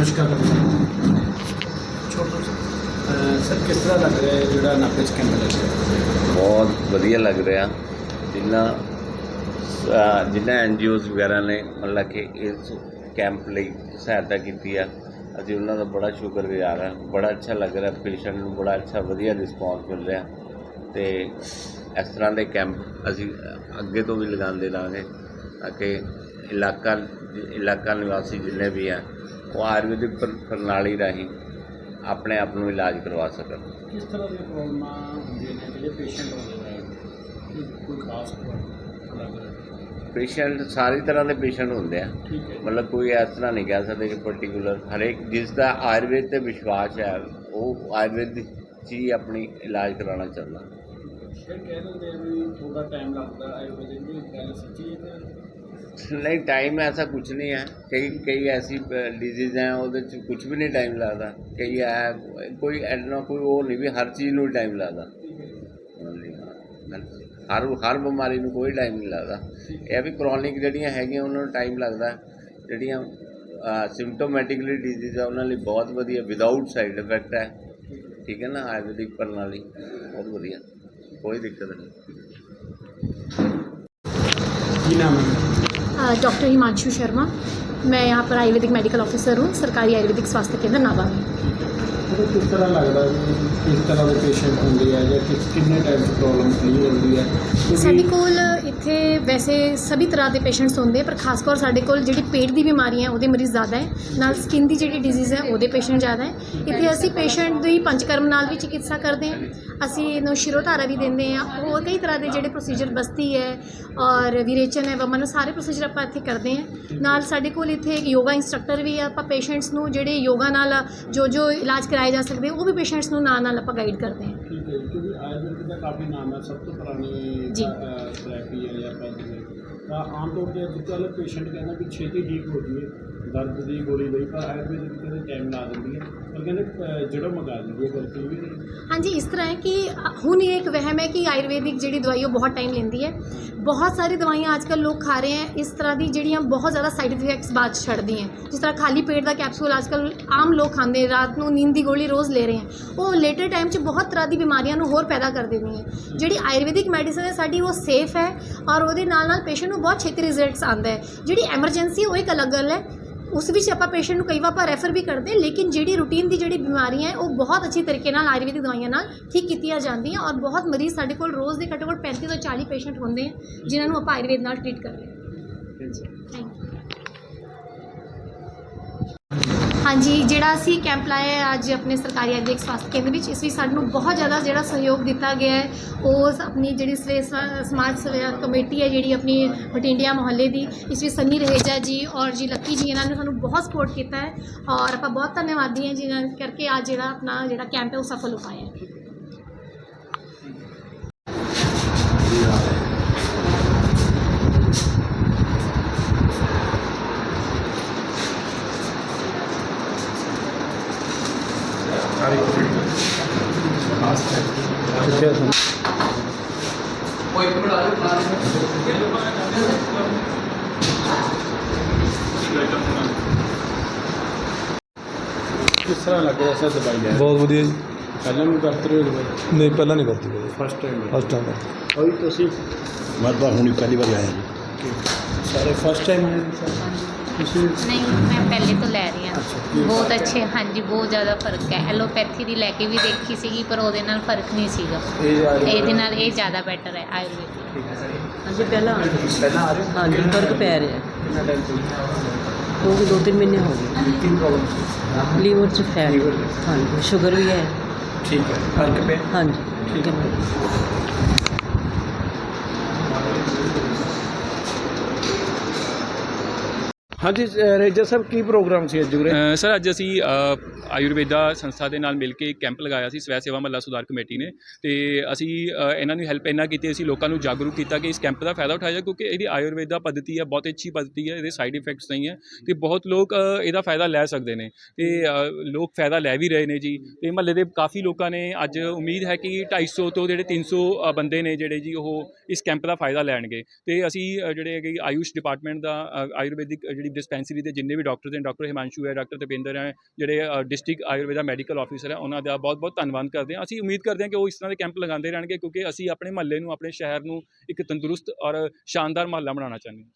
ਨਮਸਕਾਰ ਛੋਟੂ ਸਰ ਕਿਸ ਤਰ੍ਹਾਂ ਲੱਗ ਰਿਹਾ ਹੈ ਜਿਹੜਾ ਨਾਪੇ ਚ ਕੈਂਪ ਲੱਗਿਆ ਬਹੁਤ ਵਧੀਆ ਲੱਗ ਰਿਹਾ। ਜਿੰਨਾ ਜਿੰਨਾ ਐਨਜੀਓਜ਼ ਵਗੈਰਾ ਨੇ ਮਤਲਬ ਕਿ ਇਸ ਕੈਂਪ ਲਈ ਸਹਾਇਤਾ ਕੀਤੀ ਆ ਅਸੀਂ ਉਹਨਾਂ ਦਾ ਬੜਾ ਸ਼ੁਕਰਗੁਜ਼ਾਰ ਹਾਂ। ਬੜਾ ਅੱਛਾ ਲੱਗ ਰਿਹਾ ਪੇਸ਼ੈਂਟ ਨੂੰ ਬੜਾ ਅੱਛਾ ਵਧੀਆ ਰਿਸਪੌਂਸ ਮਿਲ ਰਿਹਾ। ਤੇ ਇਸ ਤਰ੍ਹਾਂ ਦੇ ਕੈਂਪ ਅਸੀਂ ਅੱਗੇ ਤੋਂ ਵੀ ਲਗਾਉਂਦੇ ਰਹਾਂਗੇ ਤਾਂ ਕਿ ਇਲਾਕਾ ਇਲਾਕਾ ਨਿਵਾਸੀ ਜਿੰਨੇ ਵੀ ਆ ਉਹ ਆਯੁਰਵੈਦਿਕ ਪ੍ਰ- ਪ੍ਰਣਾਲੀ ਰਾਹੀਂ ਆਪਣੇ ਆਪ ਨੂੰ ਇਲਾਜ ਕਰਵਾ ਸਕਣ। ਕਿਸ ਤਰ੍ਹਾਂ ਦੀਆਂ ਪ੍ਰੋਬਲਮਾਂ ਹੁੰਦੀਆਂ ਨੇ ਜਿਹੜੇ ਪੇਸ਼ੈਂਟ ਹੁੰਦੇ ਨੇ ਕੋਈ ਖਾਸ ਪੇਸ਼ੈਂਟ ਸਾਰੀ ਤਰ੍ਹਾਂ ਦੇ ਪੇਸ਼ੈਂਟ ਹੁੰਦੇ ਆ। ਮਤਲਬ ਕੋਈ ਇਸ ਤਰ੍ਹਾਂ ਨਹੀਂ ਕਹਿ ਸਕਦੇ ਕਿ ਪਾਰਟਿਕੂਲਰ ਹਰੇਕ ਜਿਸ ਦਾ ਆਯੁਰਵੇਦ ਤੇ ਵਿਸ਼ਵਾਸ ਹੈ ਉਹ ਆਯੁਰਵੇਦ ਹੀ ਆਪਣੀ ਇਲਾਜ ਕਰਾਉਣਾ ਚਾਹੁੰਦਾ। ਫਿਰ ਕਹਿ ਦਿੰਦੇ ਆ ਵੀ ਥੋੜਾ ਟਾਈਮ ਲੱਗਦਾ ਆਯੁਰਵੈਦਿਕ ਦੀ ਗੱਲ ਸੱਚੀ ਹੈ ਕਿ ਨਹੀਂ ਟਾਈਮ ਐਸਾ ਕੁਝ ਨਹੀਂ ਹੈ। ਕਈ ਕਈ ਐਸੀ ਡਿਜ਼ੀਜ਼ ਉਹਦੇ ਚ ਕੁਝ ਵੀ ਨਹੀਂ ਟਾਈਮ ਲੱਗਦਾ। ਕਈ ਹੈ ਕੋਈ ਐਨਾ, ਕੋਈ ਉਹ ਨਹੀਂ ਵੀ ਹਰ ਚੀਜ਼ ਨੂੰ ਟਾਈਮ ਲੱਗਦਾ। ਹਰ ਹਰ ਬਿਮਾਰੀ ਨੂੰ ਕੋਈ ਟਾਈਮ ਨਹੀਂ ਲੱਗਦਾ। ਇਹ ਵੀ ਕ੍ਰੋਨਿਕ ਜਿਹੜੀਆਂ ਹੈਗੀਆਂ, ਉਹਨਾਂ ਨੂੰ ਟਾਈਮ ਲੱਗਦਾ। ਜਿਹੜੀਆਂ ਸਿੰਪਟੋਮੈਟਿਕਲੀ ਡਿਜ਼ੀਜ਼ ਆ, ਉਹਨਾਂ ਲਈ ਬਹੁਤ ਵਧੀਆ ਵਿਦਆਊਟ ਸਾਈਡ ਇਫੈਕਟ ਹੈ। ਠੀਕ ਹੈ ਨਾ, ਆਯੁਰਵੈਦਿਕ ਪ੍ਰਣਾਲੀ। ਬਹੁਤ ਵਧੀਆ। ਕੋਈ ਦਿੱਕਤ ਨਹੀਂ। ਕੀ ਨਾਮ ਹੈ? डॉक्टर हिमांशु शर्मा मैं यहाँ पर आयुर्वेदिक मेडिकल ऑफिसर हूँ सरकारी आयुर्वेदिक स्वास्थ्य केंद्र नाभा में ਉਹ ਕਿਸ ਤਰ੍ਹਾਂ ਲੱਗਦਾ ਵੀ ਕਿਸ ਤਰ੍ਹਾਂ ਦੇ ਪੇਸ਼ੈਂਟ ਹੁੰਦੇ ਆ ਜਾਂ ਕਿਸ ਕਿੰਨੇ ਟਾਈਮ 'ਚ ਪ੍ਰੋਬਲਮ ਕਲੀਅਰ ਹੁੰਦੀ ਹੈ ਸਾਡੇ ਕੋਲ ਇੱਥੇ ਵੈਸੇ ਸਭੀ ਤਰ੍ਹਾਂ ਦੇ ਪੇਸ਼ੈਂਟਸ ਹੁੰਦੇ ਪਰ ਖਾਸ ਕਰ ਸਾਡੇ ਕੋਲ ਜਿਹੜੀ ਪੇਟ ਦੀ ਬਿਮਾਰੀ ਹੈ ਉਹਦੇ ਮਰੀਜ਼ ਜ਼ਿਆਦਾ ਹੈ। ਨਾਲ ਸਕਿਨ ਦੀ ਜਿਹੜੀ ਡਿਜ਼ੀਜ਼ ਹੈ, ਉਹਦੇ ਪੇਸ਼ੈਂਟ ਜ਼ਿਆਦਾ ਹੈ। ਇੱਥੇ ਅਸੀਂ ਪੇਸ਼ੈਂਟ ਦੀ ਪੰਚਕਰਮ ਨਾਲ ਵੀ ਚਿਕਿਤਸਾ ਕਰਦੇ ਹਾਂ। ਅਸੀਂ ਇਹਨੂੰ ਸ਼ਿਰੋਧਾਰਾ ਵੀ ਦਿੰਦੇ ਹਾਂ। ਹੋਰ ਕਈ ਤਰ੍ਹਾਂ ਦੇ ਜਿਹੜੇ ਪ੍ਰੋਸੀਜਰ ਬਸਤੀ ਹੈ ਔਰ ਵਿਰੇਚਨ ਹੈ, ਵਮਨ ਸਾਰੇ ਪ੍ਰੋਸੀਜਰ ਆਪਾਂ ਇੱਥੇ ਕਰਦੇ ਹਾਂ। ਨਾਲ ਸਾਡੇ ਕੋਲ ਇੱਥੇ ਇੱਕ ਯੋਗਾ ਇੰਸਟ੍ਰਕਟਰ ਵੀ ਹੈ ਆਪਾਂ ਪੇਸ਼ੈਂਟਸ ਨੂੰ ਜਿਹੜੇ ਯੋਗਾ ਨਾਲ ਜੋ ਜੋ ਇਲਾਜ ਕਰਾਏ ਜਾ ਸਕਦੇ ਉਹ ਵੀ ਪੇਸ਼ੈਂਟਸ ਨੂੰ ਨਾਲ ਨਾਲ ਆਪਾਂ ਗਾਈਡ ਕਰਦੇ ਹਾਂ ਠੀਕ ਹੈ ਕਿਉਂਕਿ ਆਯੁਰਵੇਦ ਦਾ ਕਾਫੀ ਨਾਮ ਹੈ ਸਭ ਤੋਂ ਪੁਰਾਣੀ ਜੀ। ਥੈਰੇਪੀ ਹੈ ਜਾਂ ਆਪਾਂ ਤਾਂ ਆਮ ਤੌਰ ਤੇ ਅੱਜ ਕੱਲ੍ਹ ਪੇਸ਼ੈਂਟ ਕਹਿੰਦਾ ਕਿ ਛੇਤੀ ਠੀਕ ਹੋ ਜੀਏ ਦਰਦ ਦੀ ਗੋਲੀ ਲਈ ਪਰ ਆਯੁਰਵੇਦ ਕਹਿੰਦੇ ਟਾਈਮ ਲਾ ਦਿੰਦੀ ਹੈ। ਪਰ ਕਹਿੰਦੇ ਅਹ, ਜੜ੍ਹੋਂ ਦਿੰਦੀ ਹੈ ਗਲਤੀ ਵੀ। ਹਾਂਜੀ ਇਸ ਤਰ੍ਹਾਂ ਹੈ ਕਿ ਹੁਣ ਇਹ ਇੱਕ ਵਹਿਮ ਹੈ ਕਿ ਆਯੁਰਵੈਦਿਕ ਜਿਹੜੀ ਦਵਾਈ ਉਹ ਬਹੁਤ ਟਾਈਮ ਲੈਂਦੀ ਹੈ। ਬਹੁਤ ਸਾਰੀ ਦਵਾਈਆਂ ਅੱਜ ਕੱਲ੍ਹ ਲੋਕ ਖਾ ਰਹੇ ਹੈ ਇਸ ਤਰ੍ਹਾਂ ਦੀ ਜਿਹੜੀਆਂ ਬਹੁਤ ਜ਼ਿਆਦਾ ਸਾਈਡ ਇਫੈਕਟਸ ਬਾਅਦ 'ਚ ਹੈ। ਜਿਸ ਤਰ੍ਹਾਂ ਖਾਲੀ ਪੇਟ ਦਾ ਕੈਪਸੂਲ ਅੱਜ ਕੱਲ੍ਹ ਆਮ ਲੋਕ ਖਾਂਦੇ ਰਾਤ ਨੂੰ ਨੀਂਦ ਦੀ ਗੋਲੀ ਰੋਜ਼ ਲੈ ਰਹੇ ਹੈ। ਉਹ ਲੇਟਰ ਟਾਈਮ 'ਚ ਬਹੁਤ ਤਰ੍ਹਾਂ ਦੀ ਬਿਮਾਰੀਆਂ ਨੂੰ ਹੋਰ ਪੈਦਾ ਕਰ ਦਿੰਦੀ ਹੈ। ਜਿਹੜੀ ਆਯੁਰਵੈਦਿਕ ਮੈਡੀਸਨ ਹੈ ਸਾਡੀ ਉਹ ਸੇਫ ਹੈ ਔਰ ਉਹਦੇ ਨਾਲ ਨਾਲ ਪੇਸ਼ੈਂਟ ਨੂੰ ਬਹੁਤ ਛੇਤੀ ਰਿਜ਼ਲਟਸ ਆਉਂਦਾ ਹੈ। ਜਿਹੜੀ ਐਮਰਜੈਂਸੀ ਉਹ ਇੱਕ ਅਲੱਗ ਗੱਲ ਹੈ। ਉਸ ਵਿੱਚ ਆਪਾਂ ਪੇਸ਼ੈਂਟ ਨੂੰ ਕਈ ਵਾਰ ਆਪਾਂ ਰੈਫਰ ਵੀ ਕਰਦੇ ਲੇਕਿਨ ਜਿਹੜੀ ਰੂਟੀਨ ਦੀ ਜਿਹੜੀ ਬਿਮਾਰੀਆਂ ਹੈ ਉਹ ਬਹੁਤ ਅੱਛੀ ਤਰੀਕੇ ਨਾਲ ਆਯੁਰਵੈਦਿਕ ਦਵਾਈਆਂ ਨਾਲ ਠੀਕ ਕੀਤੀਆਂ ਜਾਂਦੀਆਂ ਔਰ ਬਹੁਤ ਮਰੀਜ਼ ਸਾਡੇ ਕੋਲ ਰੋਜ਼ ਦੇ ਘੱਟੋ ਘੱਟ 35 ਤੋਂ 40 ਪੇਸ਼ੈਂਟ ਹੁੰਦੇ ਹੈ ਜਿਨ੍ਹਾਂ ਨੂੰ ਆਪਾਂ ਆਯੁਰਵੇਦ ਨਾਲ ਟ੍ਰੀਟ ਕਰ ਰਹੇ ਹਾਂ। ਥੈਂਕ ਯੂ ਹਾਂਜੀ, ਜਿਹੜਾ ਅਸੀਂ ਕੈਂਪ ਲਾਇਆ ਹੈ ਅੱਜ ਆਪਣੇ ਸਰਕਾਰੀ ਆਯੁਰਵੈਦਿਕ ਸਵਾਸਥ ਕੇਂਦਰ ਵਿੱਚ, ਇਸ ਵਿੱਚ ਸਾਨੂੰ ਬਹੁਤ ਜ਼ਿਆਦਾ ਜਿਹੜਾ ਸਹਿਯੋਗ ਦਿੱਤਾ ਗਿਆ ਹੈ। ਉਹ ਆਪਣੀ ਜਿਹੜੀ ਸਵੇ- ਸਵਾ- ਸਮਾਜ ਸੇਵਾ ਕਮੇਟੀ ਹੈ ਜਿਹੜੀ ਆਪਣੀ ਬਟਿੰਡਿਆ ਮੁਹੱਲੇ ਦੀ, ਇਸ ਵਿੱਚ ਸੰਨੀ ਰਹੇਜਾ ਜੀ ਔਰ ਜੀ ਲੱਕੀ ਜੀ, ਇਹਨਾਂ ਨੇ ਸਾਨੂੰ ਬਹੁਤ ਸਪੋਰਟ ਕੀਤਾ ਹੈ ਔਰ ਆਪਾਂ ਬਹੁਤ ਧੰਨਵਾਦੀ ਹਾਂ ਜਿਨ੍ਹਾਂ ਕਰਕੇ ਅੱਜ ਜਿਹੜਾ ਆਪਣਾ ਜਿਹੜਾ ਕੈਂਪ ਹੈ ਉਹ ਸਫਲ ਹੋ ਪਾਇਆ ਹੈ। ਕਿਸ ਤਰ੍ਹਾਂ ਲੱਗ ਰਿਹਾ ਸਰ ਦਵਾਈ ਲੈ ਬਹੁਤ ਵਧੀਆ ਜੀ। ਪਹਿਲਾਂ ਵੀ ਵਰਤ ਰਹੇ ਹੋ ਦਵਾਈ? ਨਹੀਂ ਪਹਿਲਾਂ ਨਹੀਂ ਕਰਤੀ ਭਾਈ ਫਸਟ ਟਾਈਮ ਫਸਟ ਟਾਈਮ ਹੋਈ ਤੁਸੀਂ? ਮੈਂ ਤਾਂ ਹੁਣੀ ਪਹਿਲੀ ਵਾਰ ਆਇਆ ਜੀ। ਸਾਰੇ ਫਸਟ ਟਾਈਮ ਆਏ ਸਰ? ਤੁਸੀਂ? ਨਹੀਂ ਮੈਂ ਪਹਿਲੇ ਤੋਂ ਲੈ ਰਹੀ ਹਾਂ। ਅੱਛਾ, ਕੀ ਬਹੁਤ ਫ਼ਰਕ ਹੈ? ਅੱਛੇ ਹਾਂਜੀ ਬਹੁਤ ਜ਼ਿਆਦਾ ਫ਼ਰਕ ਹੈ। ਐਲੋਪੈਥੀ ਦੀ ਲੈ ਕੇ ਵੀ ਦੇਖੀ ਸੀਗੀ ਪਰ ਉਹਦੇ ਨਾਲ ਫ਼ਰਕ ਨਹੀਂ ਸੀਗਾ। ਇਹ ਆ ਰਹੀ ਇਹਦੇ ਨਾਲ ਇਹ ਜ਼ਿਆਦਾ ਬੈਟਰ ਹੈ ਆਯੁਰਵੇਦ ਹਾਂਜੀ ਪਹਿਲਾਂ ਪਹਿਲਾਂ ਆ ਰਹੇ ਹੋ? ਹਾਂਜੀ ਫ਼ਰਕ ਪੈ ਰਿਹਾ ਹੈ। ਕਿੰਨਾ ਟਾਈਮ ਤੋਂ? ਹੋ ਗਏ ਦੋ ਤਿੰਨ ਮਹੀਨੇ ਹੋ ਗਏ। ਕੀ ਪ੍ਰੋਬਲਮ ਸੀ? ਲੀਵਰ 'ਚ ਫੈਟ Liver 'ਚ। ਹਾਂਜੀ ਸ਼ੂਗਰ ਵੀ ਹੈ। ਠੀਕ ਹੈ। ਫ਼ਰਕ ਪਿਆ? ਹਾਂਜੀ। ਠੀਕ ਹੈ। ਹਾਂਜੀ ਰੇਜਾ ਸਾਹਿਬ ਕੀ ਪ੍ਰੋਗਰਾਮ ਸੀ ਅੱਜ ਉਰੇ? ਸਰ ਅੱਜ ਅਸੀਂ ਆਯੁਰਵੇਦਾ ਸੰਸਥਾ ਦੇ ਨਾਲ ਮਿਲ ਕੇ ਕੈਂਪ ਲਗਾਇਆ ਸੀ ਸਵੈ ਸੇਵਾ ਮਹੱਲਾ ਸੁਧਾਰ ਕਮੇਟੀ ਨੇ। ਤੇ ਅਸੀਂ ਇਹਨਾਂ ਨੂੰ ਹੈਲਪ ਇਹਨਾਂ ਕੀਤੀ ਅਸੀਂ ਲੋਕਾਂ ਨੂੰ ਜਾਗਰੂਕ ਕੀਤਾ ਕਿ ਇਸ ਕੈਂਪ ਦਾ ਫਾਇਦਾ ਉਠਾਇਆ ਜਾਏ ਕਿਉਂਕਿ ਇਹਦੀ ਆਯੁਰਵੇਦਾ ਪੱਧਤੀ ਹੈ ਬਹੁਤ ਅੱਛੀ ਪੱਧਤੀ ਹੈ ਇਹਦੇ ਸਾਈਡ ਇਫੈਕਟਸ ਨਹੀਂ ਹੈ। ਤੇ ਬਹੁਤ ਲੋਕ ਇਹਦਾ ਫਾਇਦਾ ਲੈ ਸਕਦੇ ਨੇ। ਤੇ ਲੋਕ ਫਾਇਦਾ ਲੈ ਵੀ ਰਹੇ ਨੇ ਜੀ। ਤੇ ਮਹੱਲੇ ਦੇ ਕਾਫੀ ਲੋਕਾਂ ਨੇ ਅੱਜ ਉਮੀਦ ਹੈ ਕਿ 250 ਤੋਂ ਜਿਹੜੇ 300 ਅ, ਬੰਦੇ ਨੇ ਜਿਹੜੇ ਜੀ ਉਹ ਇਸ ਕੈਂਪ ਦਾ ਫਾਇਦਾ ਲੈਣਗੇ। ਤੇ ਅਸੀਂ ਜਿਹੜੇ ਹੈਗੇ ਆਯੂਸ਼ ਡਿਪਾਰਟਮੈਂਟ ਦਾ ਅ, ਆਯੁਰਵੈਦਿਕ ਜਿਹੜੀ ਡਿਸਪੈਂਸਰੀ ਦੇ ਜਿੰਨੇ ਵੀ ਡਾਕਟਰ ਨੇ ਡਾਕਟਰ ਹਿਮਾਂਸ਼ੂ ਹੈ ਡਾਕਟਰ ਤਪਿੰਦਰ ਹੈ, ਜਿਹੜੇ ਡਿਸਟ੍ਰਿਕਟ ਆਯੁਰਵੇਦਾ ਮੈਡੀਕਲ ਆਫੀਸਰ ਹੈ, ਉਹਨਾਂ ਦਾ ਬਹੁਤ ਬਹੁਤ ਧੰਨਵਾਦ ਕਰਦੇ ਹਾਂ। ਅਸੀਂ ਉਮੀਦ ਕਰਦੇ ਹਾਂ ਕਿ ਉਹ ਇਸ ਤਰ੍ਹਾਂ ਦੇ ਕੈਂਪ ਲਗਾਉਂਦੇ ਰਹਿਣਗੇ ਕਿਉਂਕਿ ਅਸੀਂ ਆਪਣੇ ਮਹੱਲੇ ਨੂੰ, ਆਪਣੇ ਸ਼ਹਿਰ ਨੂੰ ਇੱਕ ਤੰਦਰੁਸਤ ਔਰ ਸ਼ਾਨਦਾਰ ਮਹੱਲਾ ਬਣਾਉਣਾ ਚਾਹੁੰਦੇ ਹਾਂ।